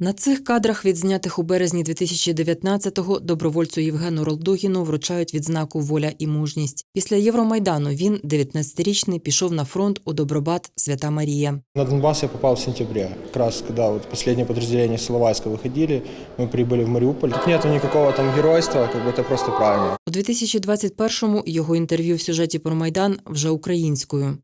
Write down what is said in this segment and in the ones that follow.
На цих кадрах, відзнятих у березні 2019-го, добровольцю Євгену Ролдугіну вручають відзнаку Воля і мужність. Після Євромайдану він, 19-річний, пішов на фронт у Добробат Свята Марія. На Донбасс я попал в сентябре, как раз когда вот последнее подразделение с Иловайска выходили, мы прибыли в Мариуполь. Тут нету никакого там геройства, как бы это просто правильно. У 2021-му його інтерв'ю в сюжеті про Майдан вже українською.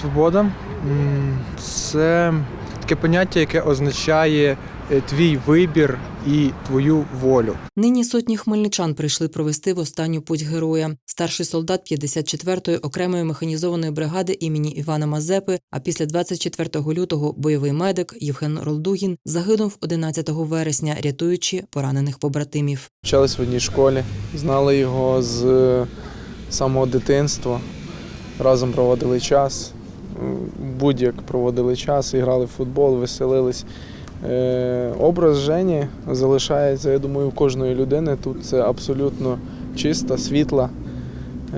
Свобода м, це таке поняття, яке означає е, твій вибір і твою волю. Нині сотні хмельничан прийшли провести в останню путь героя. Старший солдат 54-ї окремої механізованої бригади імені Івана Мазепи. А після 24 лютого бойовий медик Євген Ролдугін загинув 11 вересня, рятуючи поранених побратимів. Вчились в одній школі, знали його з е, самого дитинства, разом проводили час, будь-як проводили час, і грали в футбол, веселились. Е, Образ Жені залишається, я думаю, у кожної людини. Тут це абсолютно чиста, світла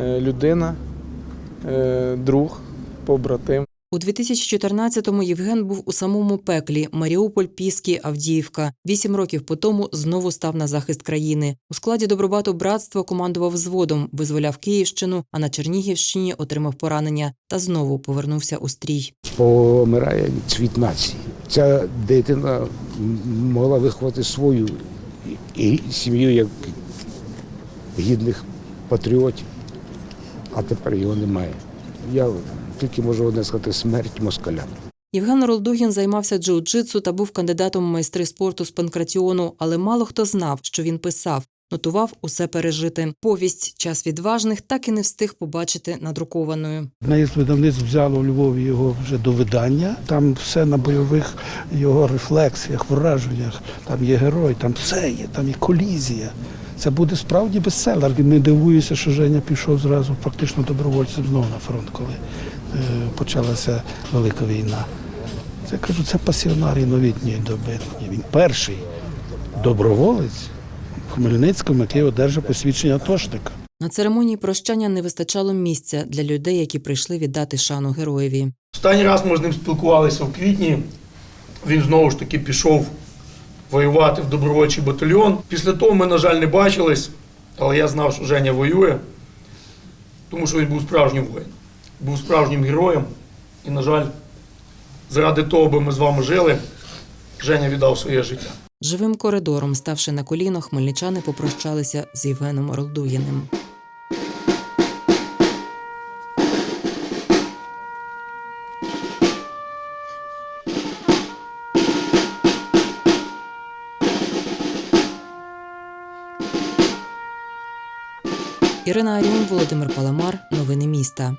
е, людина, е, друг, побратим. У 2014-му Євген був у самому пеклі Маріуполь, Піски, Авдіївка. Вісім років по тому знову став на захист країни. У складі добробату братства командував взводом, визволяв Київщину, а на Чернігівщині отримав поранення та знову повернувся у стрій. помирає цвіт нації. Ця дитина могла виховати свою і сім'ю як гідних патріотів, а тепер його немає. Я тільки можу одне сказати смерть москалям. Євген Ролдугін займався джиу-джитсу та був кандидатом у майстри спорту з панкратіону, але мало хто знав, що він писав. Нотував усе пережити. Повість Час відважних так і не встиг побачити надрукованою. Одне із видавництв взяло у Львові його вже до видання. Там все на бойових його рефлексіях, враженнях. Там є герой, там все є, там є колізія. Це буде справді бестселер. І Не дивуюся, що Женя пішов зразу практично добровольцем знову на фронт, коли почалася велика війна. Це кажу, це пасіонарій новітньої доби. Він перший доброволець в Хмельницькому, який одержав посвідчення атошника. На церемонії прощання не вистачало місця для людей, які прийшли віддати шану героєві. Останній раз ми з ним спілкувалися в квітні. Він знову ж таки пішов воювати в добровольчий батальйон. Після того ми, на жаль, не бачились, але я знав, що Женя воює, тому що він був справжнім воїном, був справжнім героєм. І, на жаль, заради того, аби ми з вами жили, Женя віддав своє життя. Живим коридором, ставши на коліно, хмельничани попрощалися з Євгеном Ролдугіним. Ірина Аріон, Володимир Паламар. Новини міста.